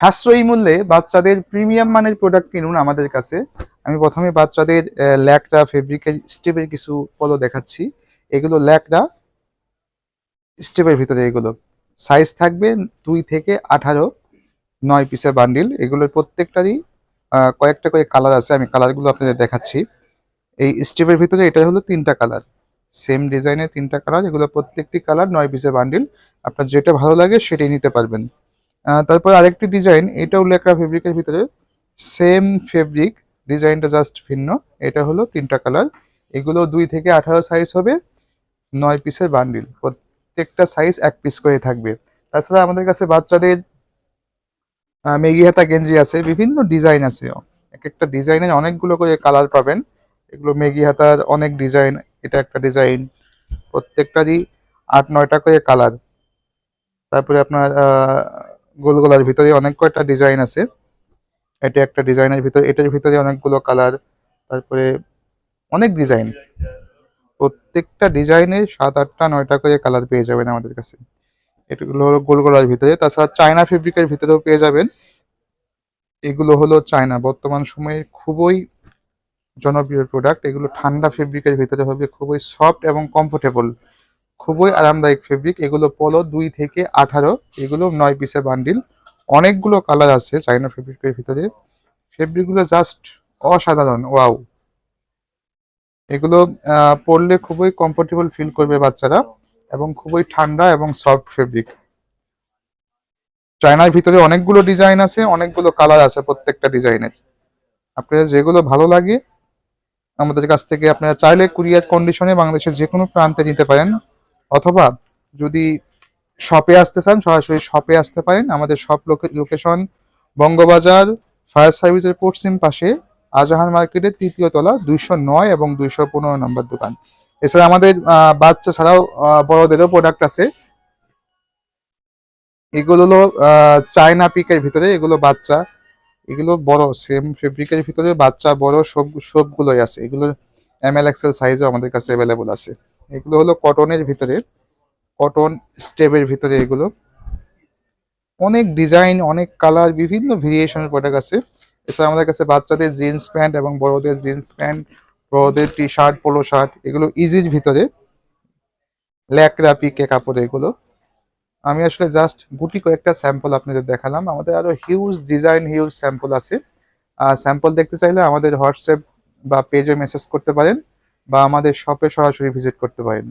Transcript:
সাশ্রয়ী মূল্যে বাচ্চাদের প্রিমিয়াম মানের প্রোডাক্ট কিনুন আমাদের কাছে। আমি প্রথমে বাচ্চাদের ল্যাকড়া ফেব্রিকের স্টেপের কিছু পলো দেখাচ্ছি। এগুলো ল্যাকড়া স্টেপের ভিতরে এগুলো। সাইজ থাকবে দুই থেকে আঠারো, নয় পিসের বান্ডিল এগুলোর প্রত্যেকটারই কয়েকটা করে কালার আছে, আমি কালারগুলো আপনাদের দেখাচ্ছি। এই স্টেপের ভিতরে এটা হলো তিনটা কালার সেম ডিজাইনের তিনটা কালার এগুলো প্রত্যেকটি কালার নয় পিসের বান্ডিল আপনার যেটা ভালো লাগে সেটাই নিতে পারবেন। তারপর আরেকটি ডিজাইন এটাও লেখা ফেব্রিকের ভিতরে। সেম ফেব্রিক ডিজাইনটা জাস্ট ভিন্ন। এটা হলো তিনটা কালার এগুলো দুই থেকে আঠারো সাইজ হবে, নয় পিসের বান্ডিল প্রত্যেকটা সাইজ এক পিস করে থাকবে। তাছাড়া আমাদের কাছে বাচ্চাদের মেগি হাতা গেঞ্জি আছে, বিভিন্ন ডিজাইন আছে। এক একটা ডিজাইনের অনেকগুলো করে কালার পাবেন। এগুলো মেগি হাতার অনেক ডিজাইন এটা একটা ডিজাইন প্রত্যেকটারই আট নয়টা করে কালার তারপরে আপনার আহ, গোল গলার ভিতরে অনেক কয়টা ডিজাইন আছে। এটা একটা ডিজাইনের ভিতরে এটার ভিতরে অনেকগুলো কালার তারপরে অনেক ডিজাইন প্রত্যেকটা ডিজাইনে সাত আটটা নয়টা করে কালার পেয়ে যাবেন আমাদের কাছে। এগুলো হলো গোলগোলার ভিতরে। তাছাড়া চায়না ফেব্রিকের ভিতরেও পেয়ে যাবেন। এগুলো হলো চায়না। বর্তমান সময়ে খুবই জনপ্রিয় প্রোডাক্ট এগুলো ঠান্ডা ফেব্রিকের ভিতরে হবে খুবই সফট এবং কমফোর্টেবল খুবই আরামদায়ক ফেব্রিক এগুলো পলো দুই থেকে আঠারো, এগুলো নয় পিসের বান্ডিল অনেকগুলো কালার আছে চাইনা ফেব্রিকের ভিতরে। ফেব্রিকগুলো জাস্ট অসাধারণ ওয়াও এগুলো পরলে খুবই কমফোর্টেবল ফিল করবে বাচ্চারা এবং খুবই ঠান্ডা এবং সফট ফেব্রিক চায়নার ভিতরে অনেকগুলো ডিজাইন আছে, অনেকগুলো কালার আছে প্রত্যেকটা ডিজাইনের আপনার যেগুলো ভালো লাগে, আমাদের কাছ থেকে আপনারা চাইলে কুরিয়ার কন্ডিশনে বাংলাদেশের যে কোনো প্রান্তে নিতে পারেন। অথবা যদি শপে আসতে চান, সরাসরি শপে আসতে পারেন। আমাদের শপ লোকেশন বঙ্গবাজার ফায়ার সার্ভিসের পশ্চিম পাশে আজাহার মার্কেটের তৃতীয় তলা, দুইশো নয় এবং দুইশো পনেরো নম্বর দোকান। এছাড়া আমাদের বাচ্চা ছাড়াও বড়দেরও প্রোডাক্ট আছে। এগুলো হলো চায়না পিকের ভিতরে এগুলো বাচ্চা। এগুলো বড় সেম ফেব্রিকের ভিতরে বাচ্চা, বড় সব, সবগুলোই আছে। এগুলো এম এল এক্সেল সাইজও আমাদের কাছে অ্যাভেলেবল আছে। এগুলো হলো কটনের ভিতরে, কটন স্টেপের ভিতরে এগুলো। অনেক ডিজাইন, অনেক কালার, বিভিন্ন ভেরিয়েশনের প্রোডাক্ট আছে। এছাড়া আমাদের কাছে বাচ্চাদের জিন্স প্যান্ট এবং বড়দের জিন্স প্যান্ট বড়দের টি শার্ট পোলো শার্ট এগুলো ইজির ভিতরে। ল্যাকড়া পিকে কাপড় এগুলো। আমি আসলে জাস্ট গুটি কয়েকটা স্যাম্পল আপনাদের দেখালাম। আমাদের আরও হিউজ ডিজাইন হিউজ স্যাম্পল আছে। স্যাম্পল দেখতে চাইলে আমাদের হোয়াটসঅ্যাপ বা পেজে মেসেজ করতে পারেন। বা আমাদের শপে সরাসরি ভিজিট করতে পারেন।